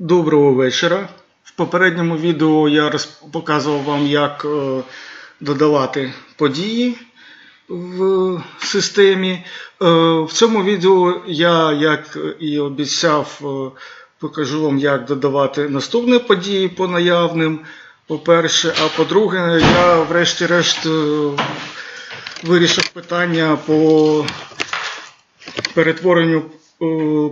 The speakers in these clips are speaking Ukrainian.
Доброго вечора. В попередньому відео я показував вам, як е, додавати події в системі. Е, В цьому відео я, як і обіцяв, е, покажу вам, як додавати наступні події по наявним. По-перше, а по-друге, я врешті-решт вирішив питання по перетворенню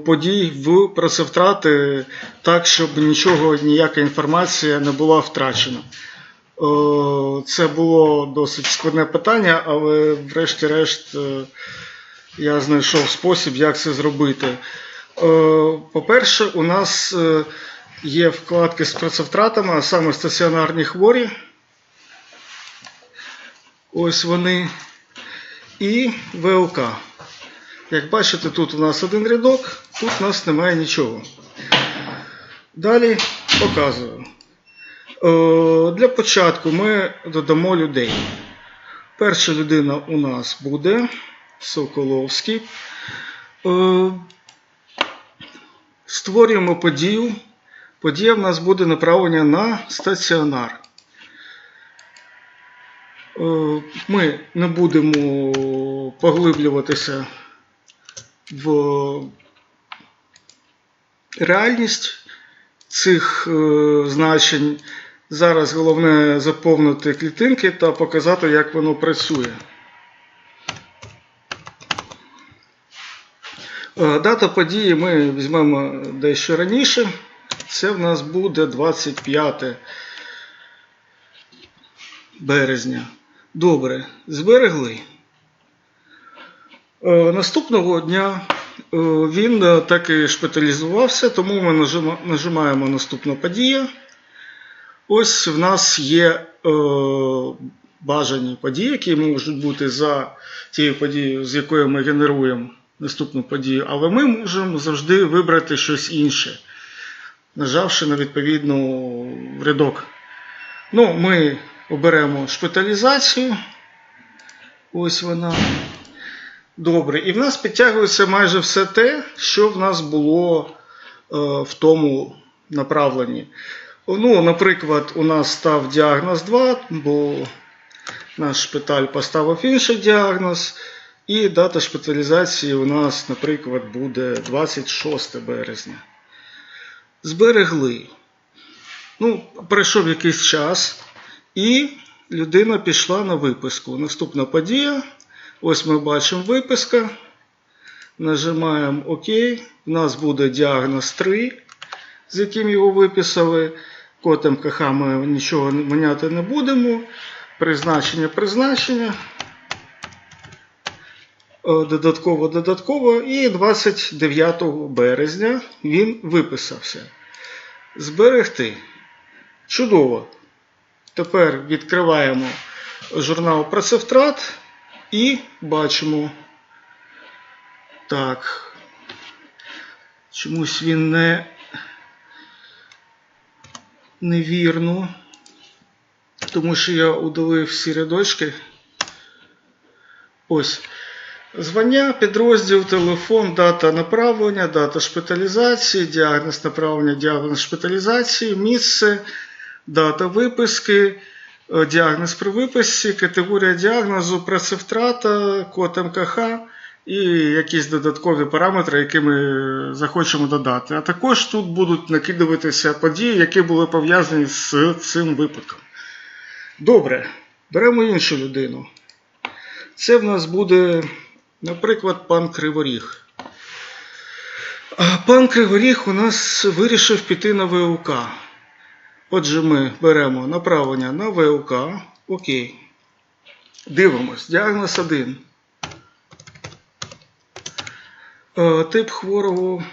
подій в працевтрати так, щоб нічого, ніяка інформація не була втрачена. Е, Це було досить складне питання, але врешті-решт е, я знайшов спосіб, як це зробити. Е, По-перше, у нас є вкладки з працевтратами, а саме стаціонарні хворі. Ось вони. І ВЛК. Як бачите, тут у нас один рядок, тут у нас немає нічого. Далі показую. Е, Для початку ми додамо людей. Перша людина у нас буде Соколовський. Е, Створюємо подію. Подія в нас буде направлення на стаціонар. Е, Ми не будемо поглиблюватися в реальність цих е, значень. Зараз головне заповнити клітинки та показати, як воно працює. Е, Дата події ми візьмемо дещо раніше. Це в нас буде 25 березня. Добре, зберегли. Е, Наступного дня е, він е, так і шпиталізувався, тому ми нажимаємо наступна подія. Ось в нас є бажані події, які можуть бути за тією подією, з якою ми генеруємо наступну подію, але ми можемо завжди вибрати щось інше, нажавши на відповідну рядок. Ну, ми оберемо шпиталізацію. Ось вона. Добре, і в нас підтягується майже все те, що в нас було е, в тому направленні. Ну, наприклад, у нас став діагноз 2, бо наш шпиталь поставив інший діагноз. І дата шпиталізації у нас, наприклад, буде 26 березня. Зберегли. Ну, пройшов якийсь час, і людина пішла на виписку. Наступна подія. Ось ми бачимо виписка. Нажимаємо ОК. У нас буде діагноз 3, з яким його виписали. Код МКХ ми нічого міняти не будемо. Призначення, призначення. Е, Додатково, додатково. І 29 березня він виписався. Зберегти. Чудово. Тепер відкриваємо журнал працевтрат і бачимо. Так. Чомусь він не невірно. Тому що я удалив всі рядочки. Ось. Звання, підрозділ, телефон, дата направлення, дата шпиталізації, діагноз направлення, діагноз шпиталізації, місце, дата виписки, діагноз при виписці, категорія діагнозу, працевтрата, код МКХ і якісь додаткові параметри, які ми захочемо додати. А також тут будуть накидуватися події, які були пов'язані з цим випадком. Добре, беремо іншу людину. Це в нас буде, наприклад, пан Криворіг. Пан Криворіг у нас вирішив піти на ВЛК. Отже, ми беремо направлення на ВЛК. Окей. Дивимось. Діагноз 1. Е, Тип хворого,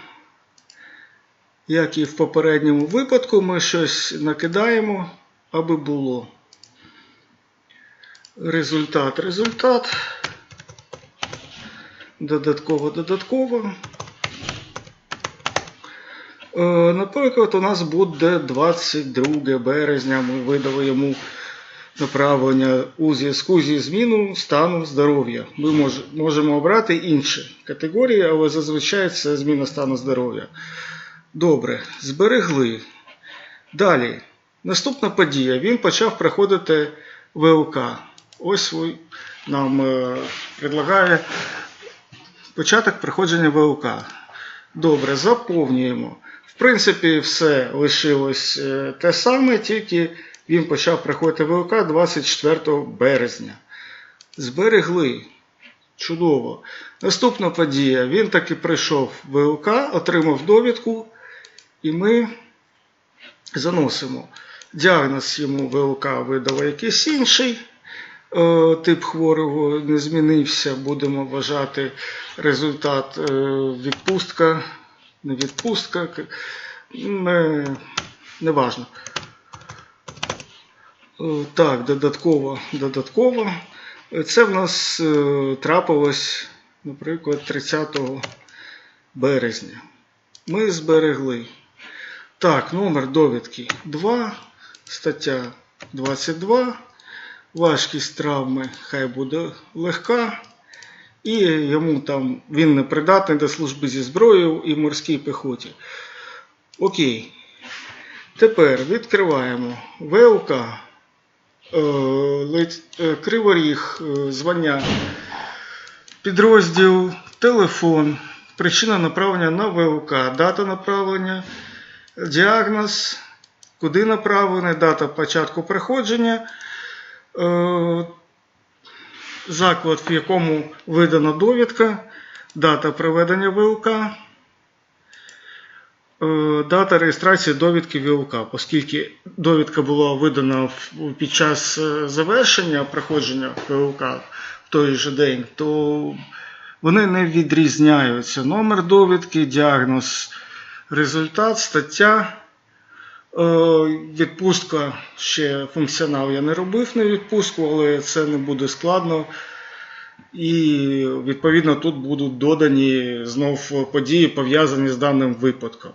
як і в попередньому випадку, ми щось накидаємо, аби було. Результат, результат. Додатково, додатково. Е, Наприклад, у нас буде 22 березня. Ми видали направлення у зв'язку зі зміною стану здоров'я. Ми мож- можемо обрати інші категорії, але зазвичай це зміна стану здоров'я. Добре, зберегли. Далі. Наступна подія. Він почав проходити ВЛК. Ось нам е, предлагає початок проходження ВЛК. Добре, заповнюємо. В принципі, все лишилось е, те саме, тільки він почав проходити ВЛК 24 березня. Зберегли. Чудово. Наступна подія. Він таки прийшов в ВЛК, отримав довідку, і ми заносимо. Діагноз йому ВЛК видало якийсь інший. Е, Тип хворого не змінився. Будемо вважати результат е, відпустка, не відпустка, не, не важно. Е, Так, додатково, додатково. Це в нас е, трапилось, наприклад, 30 березня. Ми зберегли. Так, номер довідки 2, стаття 22. Важкість травми хай буде легка. І йому там він не придатний до служби зі зброєю і морській піхоті. Окей. Тепер відкриваємо ВЛК. Е, е, Криворіг, е, звання, підрозділ, телефон, причина направлення на ВЛК, дата направлення, діагноз, куди направлений, дата початку приходження, заклад, в якому видана довідка, дата проведення ВЛК, е, дата реєстрації довідки ВЛК, оскільки довідка була видана під час е, завершення проходження ВЛК в той же день, то вони не відрізняються. Номер довідки, діагноз, результат, стаття. Е, Відпустка ще функціонал я не робив на відпустку, але це не буде складно. І відповідно тут будуть додані знов події, пов'язані з даним випадком.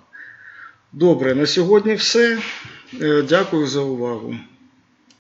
Добре, на сьогодні все. Е, Дякую за увагу.